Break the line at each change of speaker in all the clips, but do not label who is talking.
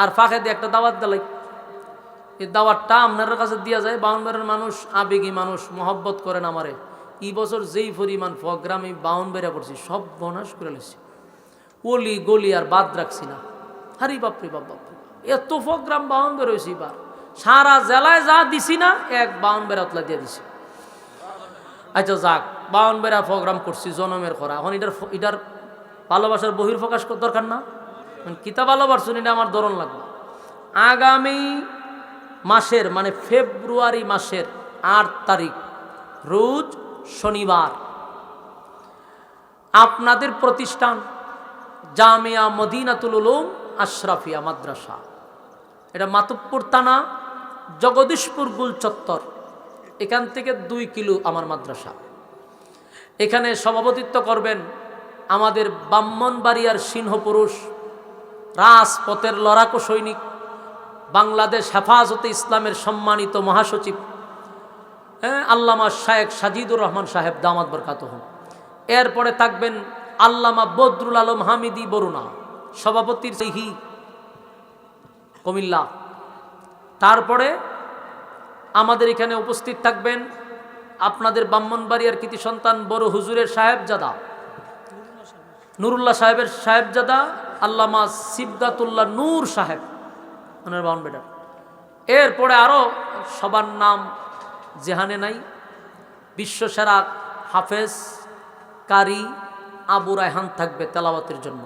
আর ফাঁকে দিয়ে একটা দাওয়াত দিলাই এই দাওয়াতটা আপনার কাছে দিয়া যায় বাউনবাড়ির মানুষ, আবেগী মানুষ মহব্বত করেন আমারে। এই বছর যেই পরিমাণ প্রোগ্রাম এই বাউনবেড়া করছি সব বনাশ করে লেছি অলি গলি আর বাদ রাখছি না। হারি বাপরে বাপ বাপরে এত প্রোগ্রাম বাউন বেরোইছি এবার। সারা জেলায় যা দিছি না, এক বাউন বেড়াতলা দিয়ে দিছি। আচ্ছা যাক বাউন বেড়া প্রোগ্রাম করছি, জনমের করা এখন এটার এটার ভালোবাসার বহির প্রকাশ দরকার না। এখন কিতা ভালোবাসুন এটা আমার ধরন লাগবে। আগামী মাসের মানে ফেব্রুয়ারি মাসের আট তারিখ, রোজ শনিবার, আপনাদের প্রতিষ্ঠান জামিয়া মদিনাতুল উলুম আশরাফিয়া মাদ্রাসা। এটা মাতুবপুর থানা, জগদীশপুর গুল চত্বর। এখান থেকে দুই কিলো আমার মাদ্রাসা। এখানে সভাপতিত্ব করবেন আমাদের ব্রাহ্মণবাড়িয়ার সিংহপুরুষ রাজপথের লড়াকু সৈনিক, বাংলাদেশ হেফাজতে ইসলামের সম্মানিত মহাসচিব হ্যাঁ আল্লামা শায়েক সাজিদুর রহমান সাহেব দামাত বরকাত হন। এরপরে থাকবেন আল্লামা বদরুল আলম হামিদি বরুণা, সভাপতির সিহি কুমিল্লা। তারপরে আমাদের এখানে উপস্থিত থাকবেন আপনাদের ব্রাহ্মণবাড়িয়ার কৃতি সন্তান বড় হুজুরের সাহেবজাদা, নুরুল্লাহ সাহেবের সাহেবজাদা আল্লামা সিবদাতুল্লাহ নূর সাহেব, ওনার বাউন বেটার এরপরে আরও সবার নাম জেহানে নাই, বিশ্বসেরা হাফেজ কারি আবু রায়হান থাকবে তেলাওয়াতের জন্য।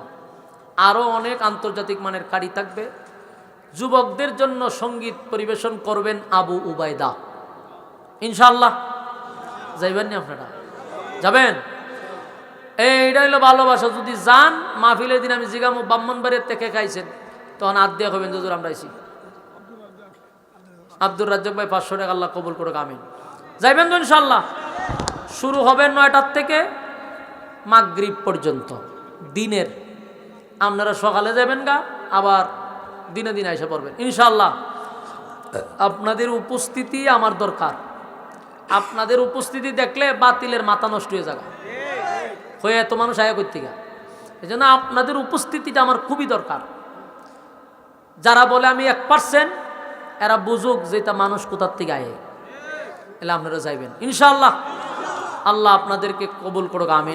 আরও অনেক আন্তর্জাতিক মানের কারি থাকবে। যুবকদের জন্য সংগীত পরিবেশন করবেন আবু উবায়দা। ইনশাল্লাহ যাইবেন নি আপনারা? যাবেন? এইটা হইল ভালোবাসা। যদি যান, মাহফিলের দিন আমি জিগামো ব্রাহ্মণবাড়ির থেকে খাইছেন। তখন আদ দিয়ে হবেন যদুর আমরা আইছি। আব্দুর রাজ্জাক ভাই পাঁচশো টাকা আল্লাহ কবুল করে আমিন। যাইবেন তো ইনশাল্লাহ শুরু হবে নয়টার থেকে মাগরিব পর্যন্ত, দিনের। আপনারা সকালে যাবেন গা, আবার দিনে দিনে এসে পড়বেন। ইনশাল্লাহ আপনাদের উপস্থিতি আমার দরকার। আপনাদের উপস্থিতি দেখলে বাতিলের মাথা নষ্ট হয়ে যাবে। হয়ে এত মানুষ আয়া করতে গা এই জন্য আপনাদের উপস্থিতিটা আমার খুবই দরকার। যারা বলে আমি এক পার্সেন্ট এরা বুঝুক যে তা মানুষ কোথার থেকে আয়ে। এলে আপনারা যাইবেন। ইনশাল্লাহ আল্লাহ আপনাদেরকে কবুল করুক আমি